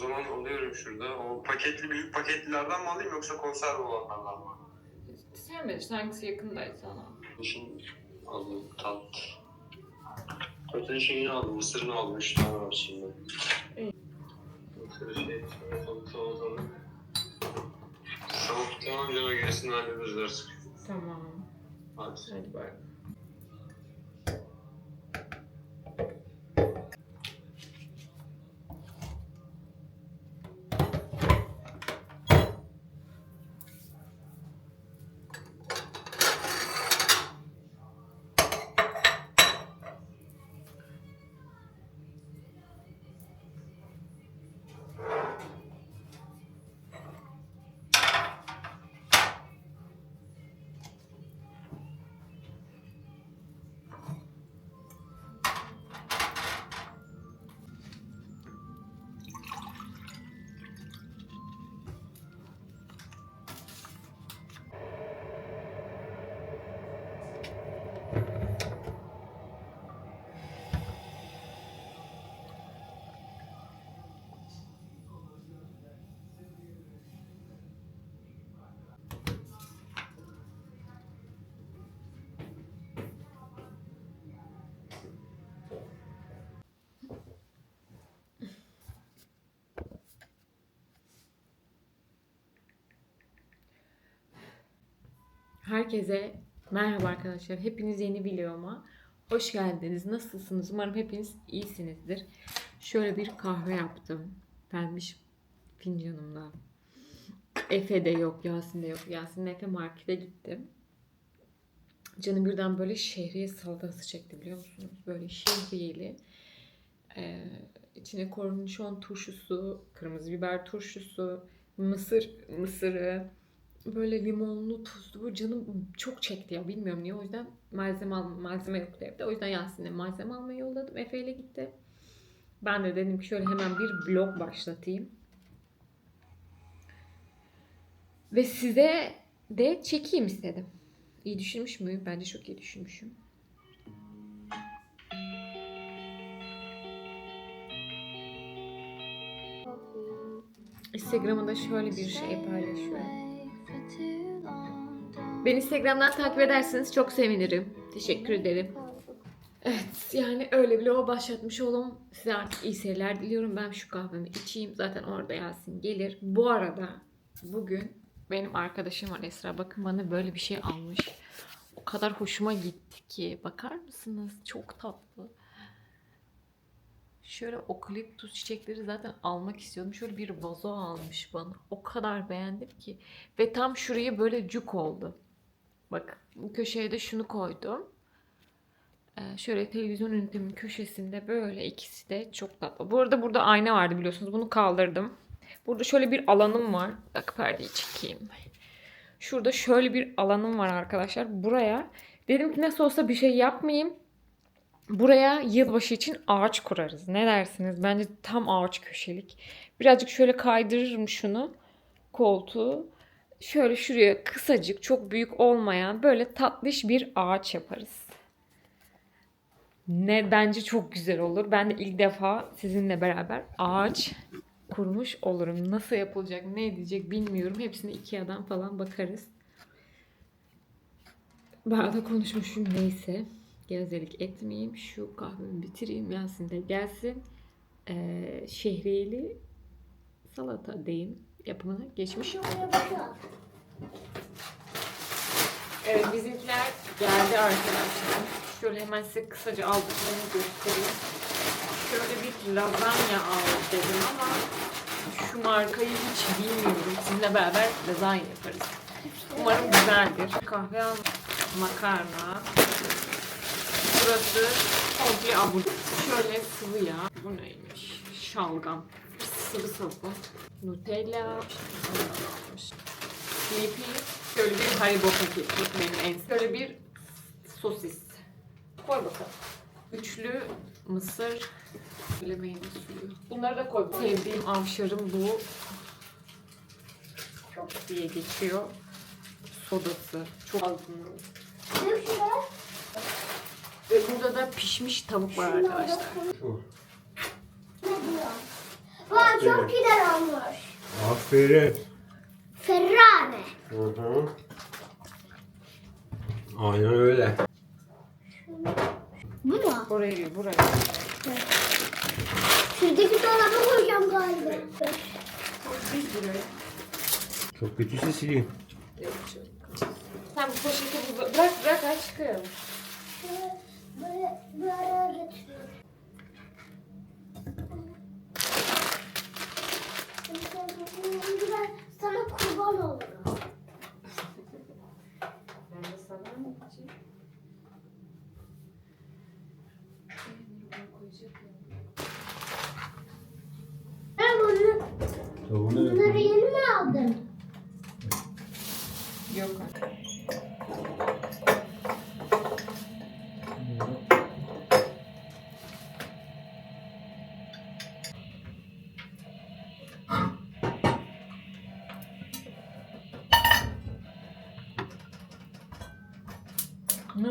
zaman alıyorum şurada. O paketli büyük paketlilerden mi alayım yoksa konserve olanlardan mı? Sen bilirsin hangisi yakındaysa sana. Şimdi aldım tat. Zaten şeyini aldım, mısırını aldım. Üç tane var şimdi. İyi. Mısırı şey, salatalık, salatalık. Tamam, tamam canım gerisini hallederiz artık. Tamam. Hadi. Hadi bak. Herkese merhaba arkadaşlar. Hepiniz yeni videoma hoş geldiniz. Nasılsınız? Umarım hepiniz iyisinizdir. Şöyle bir kahve yaptım. Pembiş fincanımda. Efe de yok, Yasin de yok. Yasin Efe markete gitti. Canım birden böyle şehriye salatası çekti biliyor musunuz? Böyle şehriyeli. Ee, içine kornişon turşusu, kırmızı biber turşusu, mısır mısırı, böyle limonlu tuzlu canım çok çekti ya bilmiyorum niye o yüzden malzeme al malzeme yoktu evde o yüzden Yasin'e malzeme almaya yolladım Efe ile gitti. Ben de dedim ki şöyle hemen bir vlog başlatayım. Ve size de çekeyim istedim. İyi düşünmüş müyüm? Bence çok iyi düşünmüşüm. Instagram'da da şöyle bir şey paylaşıyorum. Beni Instagram'dan takip ederseniz çok sevinirim. Teşekkür ederim. Evet yani öyle vloga başlatmış olalım. Size artık iyi seyirler diliyorum. Ben şu kahvemi içeyim. Zaten orada Yasin gelir. Bu arada bugün benim arkadaşım var Esra. Bakın bana böyle bir şey almış. O kadar hoşuma gitti ki. Bakar mısınız? Çok tatlı. Şöyle okaliptus çiçekleri zaten almak istiyordum. Şöyle bir vazo almış bana. O kadar beğendim ki. Ve tam şuraya böyle cuk oldu. Bak köşeye de şunu koydum. Ee, şöyle televizyon ünitemin köşesinde böyle ikisi de çok tatlı. Bu arada burada ayna vardı biliyorsunuz. Bunu kaldırdım. Burada şöyle bir alanım var. Bak perdeyi çekeyim. Şurada şöyle bir alanım var arkadaşlar. Buraya dedim ki nasıl olsa bir şey yapmayayım. Buraya yılbaşı için ağaç kurarız. Ne dersiniz? Bence tam ağaç köşelik. Birazcık şöyle kaydırırım şunu. Koltuğu. Şöyle şuraya kısacık, çok büyük olmayan böyle tatlış bir ağaç yaparız. Ne bence çok güzel olur. Ben de ilk defa sizinle beraber ağaç kurmuş olurum. Nasıl yapılacak, ne edecek bilmiyorum. Hepsini Ikea'dan falan bakarız. Bayağı da konuşmuşum neyse. Gevezelik etmeyeyim. Şu kahvemi bitireyim. Yasin de gelsin. Ee, şehriyeli salata diyeyim yapımına geçmiş. Evet bizimkiler geldi arkadaşlar. Şöyle hemen size kısaca aldıklarını göstereyim. Şöyle bir lazanya aldık dedim ama şu markayı hiç bilmiyorum. Sizinle beraber lazanya yaparız. Umarım güzeldir. Kahve al, makarna. Burası komple abur. Şöyle sıvı yağ. Bu neymiş? Şalgam. Sıvı sabun. Nutella. Sleepy. Şöyle bir haribo paketi. Benim en Şöyle bir sosis. Koy bakalım. Üçlü mısır. Böyle meyve suyu. Bunları da koy. Sevdiğim avşarım bu. Çok diye geçiyor. Sodası. Çok azınlığı. Ve burada da pişmiş tavuk var arkadaşlar. Çok güzel olmuş. Aferin. Ferrari. Hı hı. Aynen öyle. Bu mu? Buraya değil, buraya. Şuradaki dolaba koyacağım galiba. Biz buraya. Çok kötüyse sileyim. Yok, çok. Bu poşeti bu- bırak bırak aç çıkaralım. Böyle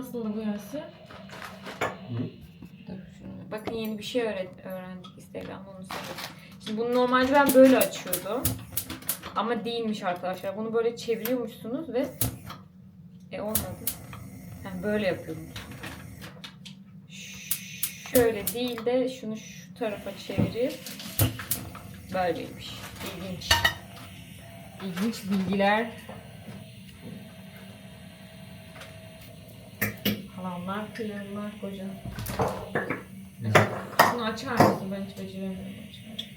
Nasıl bu Yasin? Dur. Bakın yeni bir şey öğret öğrendik Instagram'da onu. Şimdi bunu normalde ben böyle açıyordum. Ama değilmiş arkadaşlar. Bunu böyle çeviriyormuşsunuz ve e olmadı. Yani böyle yapıyorum. Şöyle değil de şunu şu tarafa çevirip böyleymiş. İlginç. İlginç bilgiler. Halamlar, kıyırlar, koca. Şunu açar mısın? Ben hiç beceremiyorum açmayı.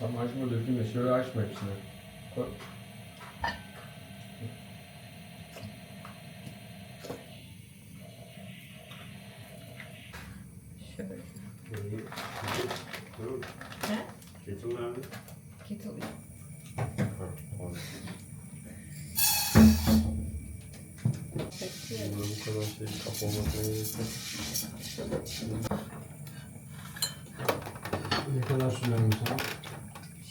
Tam açma dökülme. Şöyle açma hepsini. Koy. Kadar şey gerek yok. Ne kadar sürer sana?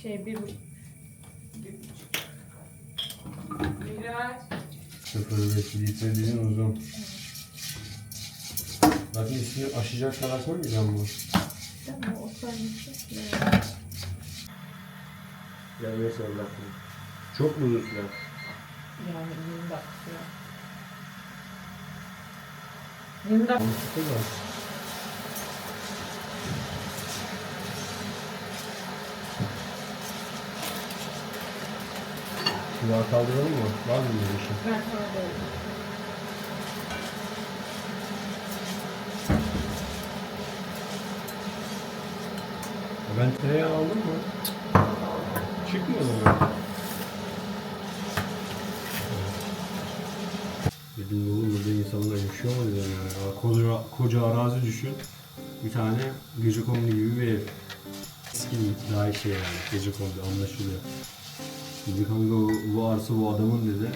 Şey bir buçuk. Bir buçuk. Biraz. 0,5 litre dediğin uzun. Zaten üstünü aşacak kadar koymayacağım bunu. Tamam o ya. Gelmeye sonra Çok mu uzun sürer? Yani 20 dakika sürer. 20 dakika. Mantıklı da. Şunu kaldıralım mı? Var mı bir şey? Ben tereyağı aldım mı? Çıkmadı mı? Dedim insanlar yaşıyor mu dedim yani. Ya Koca, koca arazi düşün. Bir tane gece kondu gibi bir ev. Eski daha şey yani gece kondu anlaşılıyor. Dedi kanka bu arsa bu adamın dedi.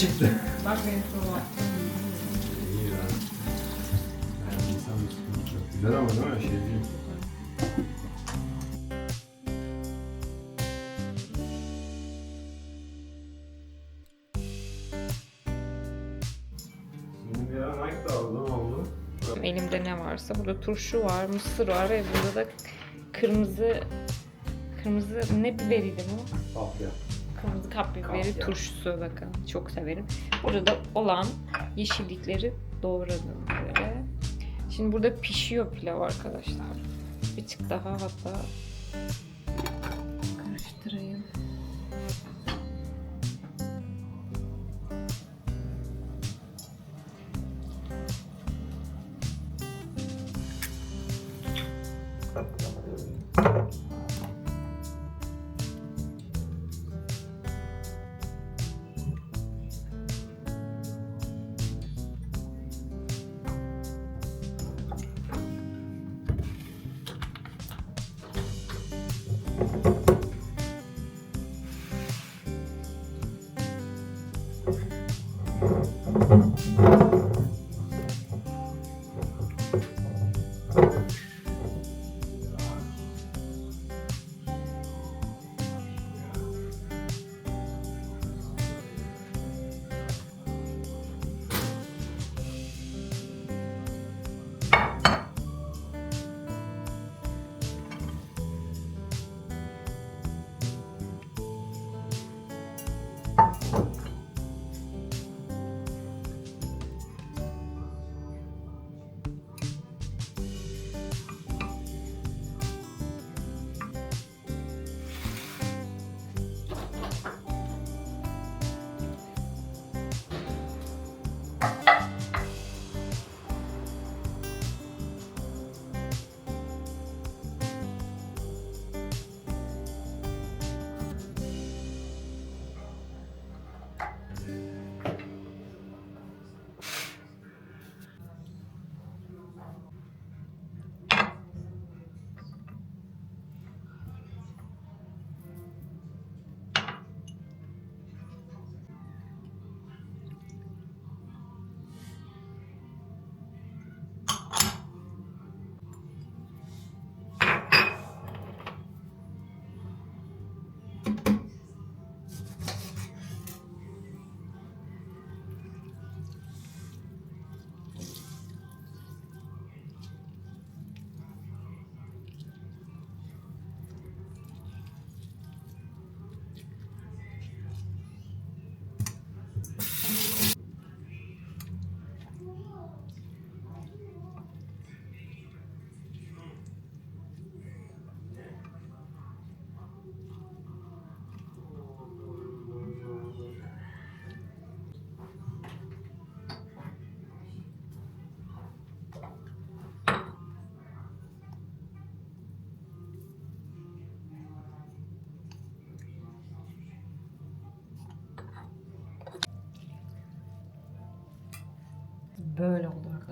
Çıktı. Bak benim sorum. İyi ya. Yani insan yok. Güzel ama değil mi? Şey değil. Elimde ne varsa. Burada turşu var, mısır var ve burada da kırmızı Kırmızı ne biberiydi bu? Kapya. Kırmızı kapya biberi Kapya. turşusu bakın. Çok severim. Burada da olan yeşillikleri doğradım böyle. Şimdi burada pişiyor pilav arkadaşlar. Bir tık daha hatta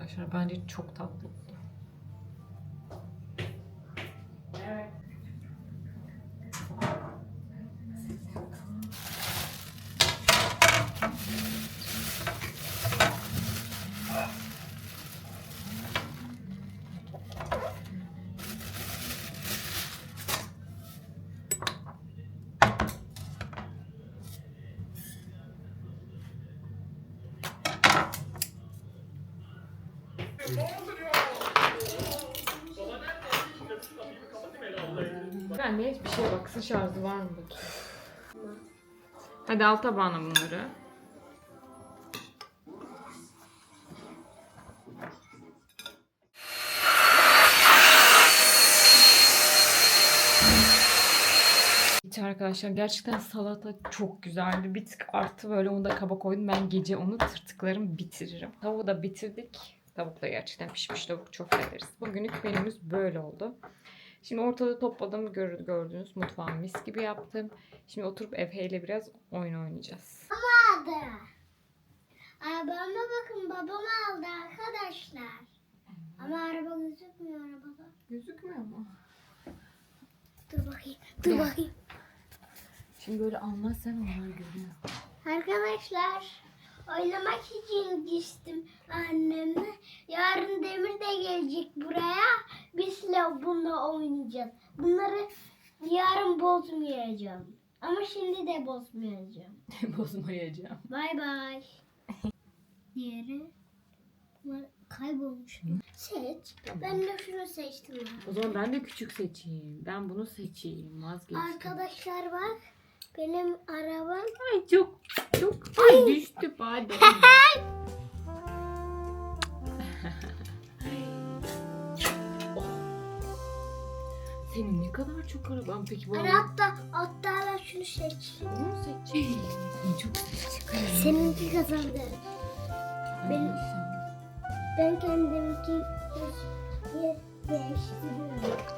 arkadaşlar. Bence çok tatlı. Ben de hiçbir şeye baksın şarjı var mı bakayım. Hadi al tabağına bunları. Evet arkadaşlar gerçekten salata çok güzeldi. Bir tık artı böyle onu da kaba koydum. Ben gece onu tırtıklarım bitiririm. Tavuğu da bitirdik. Tavuk da gerçekten pişmiş tavuk çok severiz. Bugünlük menümüz böyle oldu. Şimdi ortada topladım gör- gördüğünüz mutfağı mis gibi yaptım. Şimdi oturup Efe ile biraz oyun oynayacağız. Aldı. Arabama bakın babam aldı arkadaşlar. Ama araba gözükmüyor arabada. Gözükmüyor mu? Dur bakayım. Dur bakayım. Şimdi böyle anlatsan onlar görüyor. Arkadaşlar oynamak için gittim annemle. Yarın Demir de gelecek buraya. Bizle bununla oynayacağız. Bunları yarın bozmayacağım. Ama şimdi de bozmayacağım. Bozmayacağım. Bay bay. Diğeri kaybolmuş. Seç. Ben de şunu seçtim. O zaman ben de küçük seçeyim. Ben bunu seçeyim. Vazgeçtim. Arkadaşlar bak. Benim arabam. Ay çok çok ay düştü pardon. Oh. Senin ne kadar çok araban peki bu araba? hatta hatta ben şunu seçtim. Bunu mu seçeceksin? Ay, Çok seçecek. Seninki kazandı. benim- Ben kendimki değiştiriyorum.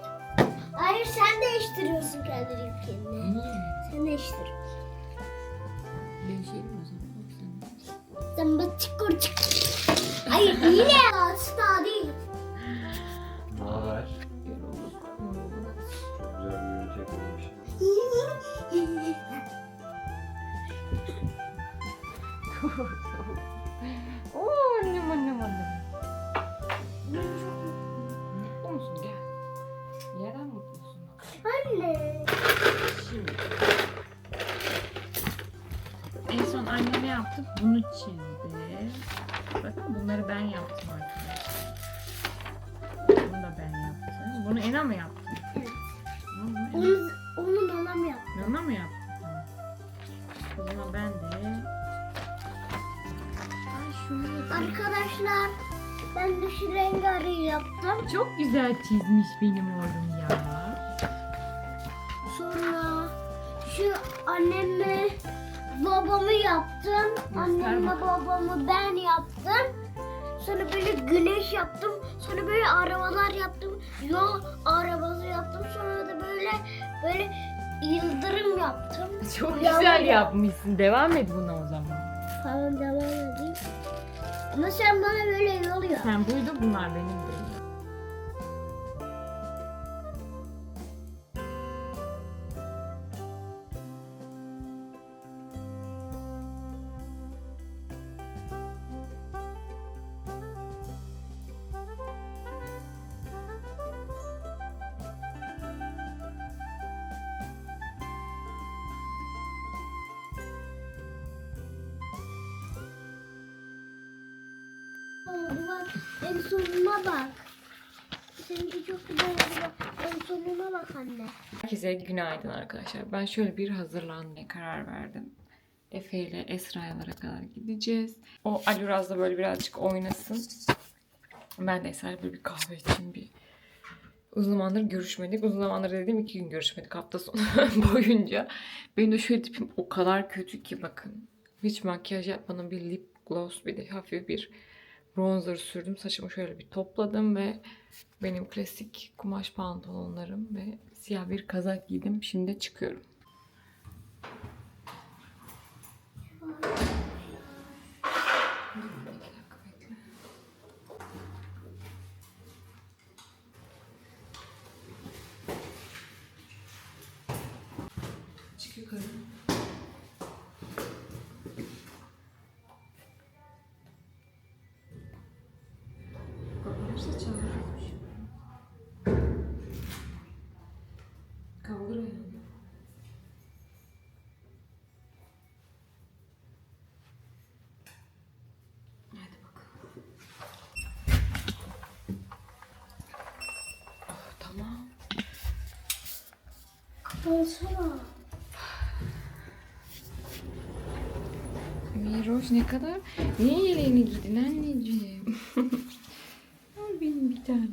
Hayır sen değiştiriyorsun kendininkini. Niye? Sen değiştir. Değişelim o zaman. Bak sen. Zamba çıkır çık. Hayır yine Arkadaşlar ben de şu rengarenk yaptım. Çok güzel çizmiş benim oğlum ya. Sonra şu annemi babamı yaptım. Annemle babamı ben yaptım. Sonra böyle güneş yaptım. Sonra böyle arabalar yaptım. Yol arabası yaptım. Sonra da böyle böyle yıldırım yaptım. Çok Yağmur güzel ya- yapmışsın. Devam et buna o zaman. Falan devam edeyim. Ama sen bana böyle yol yap. Sen buydu bunlar benim En sonuna bak. Seninki çok güzel oldu. En sonuna bak anne. Herkese günaydın arkadaşlar. Ben şöyle bir hazırlanmaya karar verdim. Efe ile Esra'lara kadar gideceğiz. O Aluraz da böyle birazcık oynasın. Ben de Esra'yla böyle bir kahve için bir uzun zamandır görüşmedik. Uzun zamandır dediğim iki gün görüşmedik hafta sonu boyunca. Benim de şöyle tipim o kadar kötü ki bakın. Hiç makyaj yapmadım. Bir lip gloss bir de hafif bir bronzer sürdüm. Saçımı şöyle bir topladım ve benim klasik kumaş pantolonlarım ve siyah bir kazak giydim. Şimdi çıkıyorum. Çık yukarı. Kapatırsa çağırırmış. Kaldır ayağını. Hadi bakalım. Oh, tamam. Kapansana. Miroş ne kadar? Niye yeleğini giydin anneciğim? Ay benim bir tane.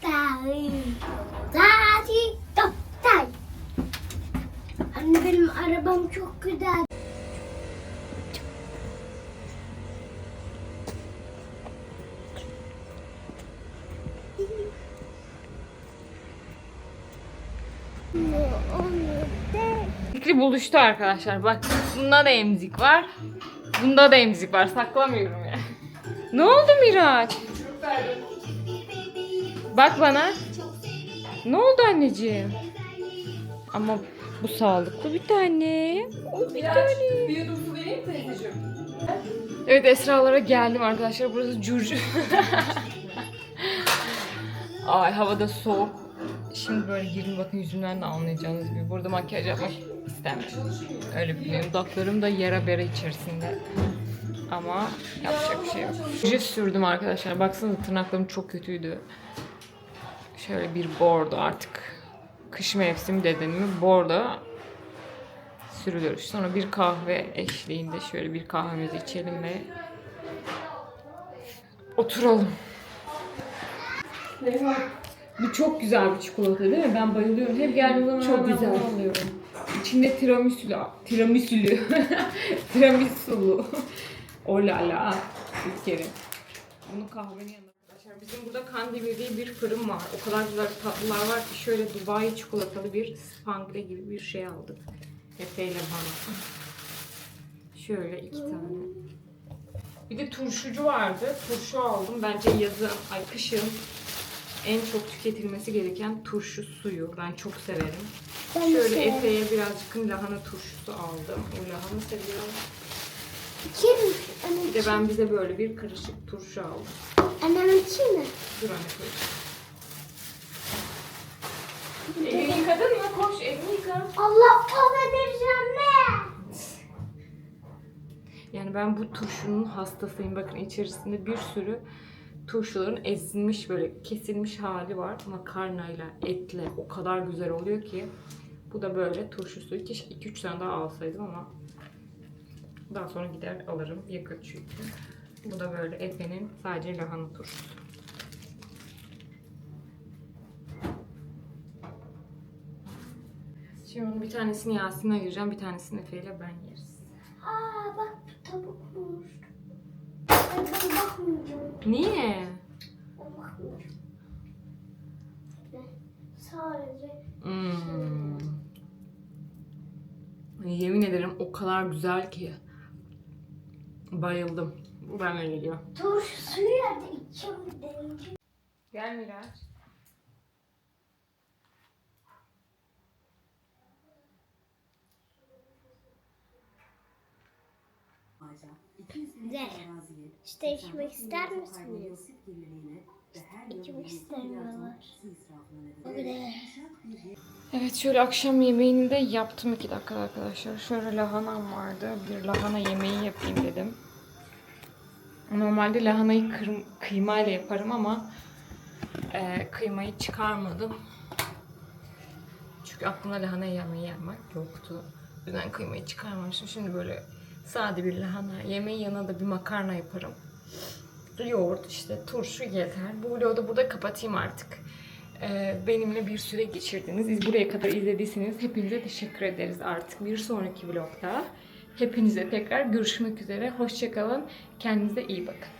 Tay. Fikri buluştu arkadaşlar. Bak bunda da emzik var. Bunda da emzik var. Saklamıyorum ya. Ne oldu Miraç? Bak bana. Ne oldu anneciğim? Ama bu sağlıklı bir tane. O bir tane. Evet Esra'lara geldim arkadaşlar. Burası curcu. Ay havada soğuk. Şimdi böyle girin bakın yüzümden de anlayacağınız gibi. Burada makyaj yapmak istemiyorum. Öyle benim dudaklarım da yara bere içerisinde. Ama yapacak bir şey yok. Ruj sürdüm arkadaşlar. Baksanıza tırnaklarım çok kötüydü. Şöyle bir bordo artık. Kış mevsimi dedim mi bordo sürülür. Sonra bir kahve eşliğinde şöyle bir kahvemizi içelim ve oturalım. Bu çok güzel bir çikolata değil mi? Ben bayılıyorum. Hep geldiğim zaman Çok güzel. alıyorum. İçinde tiramisulu, tiramisulu, tiramisulu. O la la bir kere. Bunu kahvenin yanında arkadaşlar. Bizim burada Kandemir diye bir fırın var. O kadar güzel tatlılar var ki şöyle Dubai çikolatalı bir spangle gibi bir şey aldık. Efe'yle bana. Şöyle iki tane. Bir de turşucu vardı. Turşu aldım. Bence yazın, ay kışın en çok tüketilmesi gereken turşu suyu. Ben çok severim. Ben Şöyle severim. Efe'ye birazcık lahana turşusu aldım. O lahana seviyorum. Kim? Bir de ben bize böyle bir karışık turşu aldım. Annemin kim mi? Dur anne koy. Elini yıkadın mı? Koş elini yıka. Allah affedersin ne? Yani ben bu turşunun hastasıyım. Bakın içerisinde bir sürü turşuların ezilmiş böyle kesilmiş hali var. Makarnayla, etle o kadar güzel oluyor ki. Bu da böyle turşusu. Keşke 2-3 tane daha alsaydım ama daha sonra gider alırım. Yakıt çünkü. Bu da böyle Efe'nin sadece lahana turşusu. Şimdi bir tanesini Yasin'e ayıracağım, bir tanesini Efe ben yeriz. Aa bak bu tavukmuş. Ben tavuğa bakmayacağım. Niye? Sadece Hmm. Yemin ederim o kadar güzel ki. Bayıldım. Ben öyle diyor. turşu suyu yerde içeceğim bir deneyeceğim. Gel Miraç. Güzel. İşte içmek ister misiniz? İçmek istemiyorlar. Evet şöyle akşam yemeğini de yaptım iki dakika arkadaşlar. Şöyle lahanam vardı. Bir lahana yemeği yapayım dedim. Normalde lahanayı kır- kıymayla yaparım ama e, kıymayı çıkarmadım. Çünkü aklımda lahana yemeği yapmak yoktu. O kıymayı çıkarmamıştım. Şimdi böyle sade bir lahana yemeği yanına da bir makarna yaparım. Yoğurt işte turşu yeter. Bu vlogu da burada kapatayım artık. Ee, benimle bir süre geçirdiniz. Biz buraya kadar izlediyseniz hepinize teşekkür ederiz artık. Bir sonraki vlogda hepinize tekrar görüşmek üzere. Hoşçakalın. Kendinize iyi bakın.